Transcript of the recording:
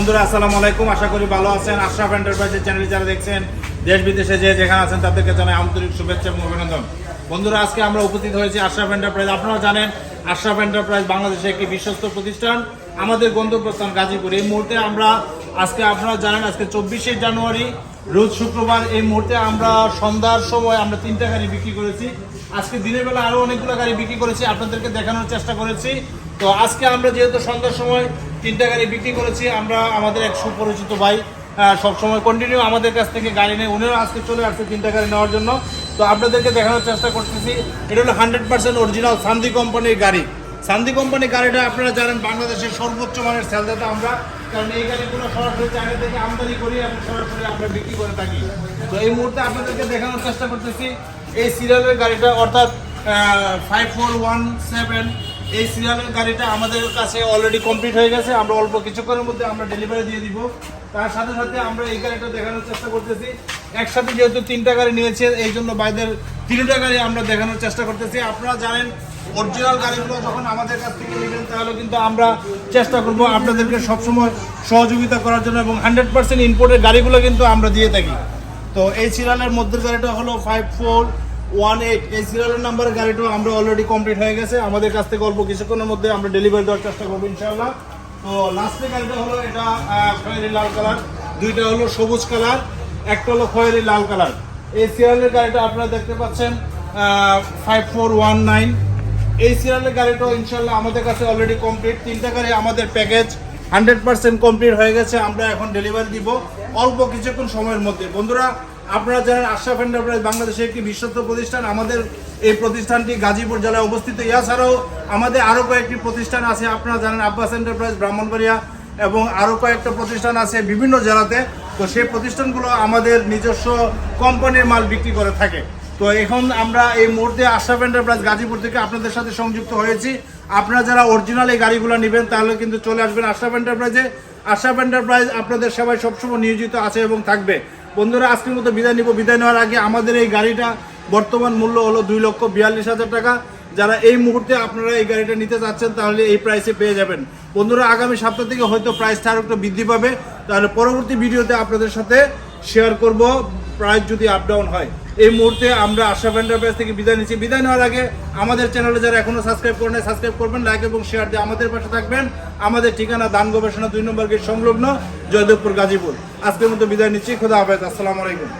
বন্ধুরা, আসসালামু আলাইকুম। আশা করি ভালো আছেন। আশরাফ এন্টারপ্রাইজের চ্যানেল যারা দেখছেন, দেশ বিদেশে যে যেখানে আছেন, তাদেরকে জানাই আন্তরিক শুভেচ্ছা এবং অভিনন্দন। বন্ধুরা, আজকে আমরা উপস্থিত হয়েছি আশরাফ এন্টারপ্রাইজ আপনারা জানেন, আশরাফ এন্টারপ্রাইজ বাংলাদেশের একটি বিশ্বস্ত প্রতিষ্ঠান। আমাদের গন্তব্যস্থান গাজীপুর। এই মুহূর্তে আমরা আজকে আপনারা জানেন, আজকে চব্বিশে জানুয়ারি, রোজ শুক্রবার। এই মুহূর্তে আমরা সন্ধ্যার সময় আমরা তিনটা গাড়ি বিক্রি করেছি। আজকে দিনের বেলা আরও অনেকগুলো গাড়ি বিক্রি করেছি। আপনাদেরকে দেখানোর চেষ্টা করেছি। তো আজকে আমরা যেহেতু সন্ধ্যার সময় তিনটা গাড়ি বিক্রি করেছি। আমরা আমাদের এক সুপরিচিত ভাই সবসময় কন্টিনিউ আমাদের কাছ থেকে গাড়ি নেই উনিও আজকে চলে আসছে তিনটা গাড়ি নেওয়ার জন্য। তো আপনাদেরকে দেখানোর চেষ্টা করতেছি, এটা হলো হান্ড্রেড পার্সেন্ট অরিজিনাল সান্দি কোম্পানির গাড়ি। সান্দি কোম্পানির গাড়িটা আপনারা জানেন, বাংলাদেশের সর্বোচ্চ মানের সেলদাতা আমরা। কারণ এই গাড়িগুলো সরাসরি চায়না থেকে আমদানি করি এবং সরাসরি আমরা বিক্রি করে থাকি। তো এই মুহূর্তে আপনাদেরকে দেখানোর চেষ্টা করতেছি, এই সিরিয়ালের গাড়িটা, অর্থাৎ ফাইভ ফোর ওয়ান সেভেন এই সিরিয়ালের গাড়িটা আমাদের কাছে অলরেডি কমপ্লিট হয়ে গেছে। আমরা অল্প কিছুক্ষণের মধ্যে আমরা ডেলিভারি দিয়ে দিব। তার সাথে সাথে আমরা এই গাড়িটা দেখানোর চেষ্টা করতেছি। একসাথে যেহেতু তিনটা গাড়ি নিয়েছে, এই জন্য বাইদের তিনটা গাড়ি আমরা দেখানোর চেষ্টা করতেছি। আপনারা জানেন অরিজিনাল গাড়িগুলো যখন আমাদের কাছ থেকে নেবেন, তাহলে কিন্তু আমরা চেষ্টা করব আপনাদেরকে সবসময় সহযোগিতা করার জন্য এবং হান্ড্রেড পার্সেন্ট ইম্পোর্টের গাড়িগুলো কিন্তু আমরা দিয়ে থাকি। তো এই সিরিয়ালের মধ্যের গাড়িটা হলো ফাইভ ফোর ওয়ান এইট, এই সিরিয়ালের নাম্বারের গাড়িটাও আমরা অলরেডি কমপ্লিট হয়ে গেছে। আমাদের কাছ থেকে অল্প কিছুক্ষণের মধ্যে আমরা ডেলিভারি দেওয়ার চেষ্টা করব, ইনশাআল্লাহ। তো লাস্টের গাড়িটা হলো এটা খয়েরি লাল কালার দুইটা হলো সবুজ কালার একটা হলো খয়েরি লাল কালার এই সিরিয়ালের গাড়িটা আপনারা দেখতে পাচ্ছেন ফাইভ ফোর ওয়ান নাইন এই সিরিয়ালের গাড়িটাও ইনশাল্লাহ আমাদের কাছে অলরেডি কমপ্লিট তিনটা গাড়ি আমাদের প্যাকেজ হান্ড্রেড পার্সেন্ট কমপ্লিট হয়ে গেছে, আমরা এখন ডেলিভারি দিব অল্প কিছুক্ষণ সময়ের মধ্যে। বন্ধুরা আপনারা জানেন আশরাফ এন্টারপ্রাইজ বাংলাদেশের একটি বিশ্বস্ত প্রতিষ্ঠান। আমাদের এই প্রতিষ্ঠানটি গাজীপুর জেলায় অবস্থিত। এছাড়াও আমাদের আরও কয়েকটি প্রতিষ্ঠান আছে, আপনারা জানেন আব্বাস এন্টারপ্রাইজ, ব্রাহ্মণবাড়িয়া এবং আরও কয়েকটা প্রতিষ্ঠান আছে বিভিন্ন জেলাতে। তো সেই প্রতিষ্ঠানগুলো আমাদের নিজস্ব কোম্পানির মাল বিক্রি করে থাকে। তো এখন আমরা এই মুহূর্তে আশরাফ এন্টারপ্রাইজ গাজীপুর থেকে আপনাদের সাথে সংযুক্ত হয়েছি। আপনারা যারা অরিজিনাল এই গাড়িগুলো নেবেন, তাহলে কিন্তু চলে আসবেন আশরাফ এন্টারপ্রাইজে। আশরাফ এন্টারপ্রাইজ আপনাদের সবাই সবসময় নিয়োজিত আছে এবং থাকবে। বন্ধুরা, আজকের মতো বিদায় নিব। বিদায় নেওয়ার আগে আমাদের এই গাড়িটা বর্তমান মূল্য হলো দুই লক্ষ বিয়াল্লিশ হাজার টাকা। যারা এই মুহূর্তে আপনারা এই গাড়িটা নিতে চাচ্ছেন তাহলে এই প্রাইসে পেয়ে যাবেন। বন্ধুরা, আগামী সপ্তাহ থেকে হয়তো প্রাইসটা আরও একটু বৃদ্ধি পাবে। তাহলে পরবর্তী ভিডিওতে আপনাদের সাথে শেয়ার করব। প্রাইস যদি আপ ডাউন হয়, এই মুহূর্তে আমরা আশরাফ এন্টারপ্রাইজ থেকে বিদায় নিচ্ছি। বিদায় নেওয়ার আগে আমাদের চ্যানেলে যারা এখনও সাবস্ক্রাইব করেন সাবস্ক্রাইব করবেন লাইক এবং শেয়ার দিয়ে আমাদের পাশে থাকবেন। আমাদের ঠিকানা দান গবেষণা দুই নম্বর গেট সংলগ্ন, জয়দেবপুর গাজীপুর। আজকের মতো বিদায় নিচ্ছি, খোদা হাফেজ, আসসালামু আলাইকুম।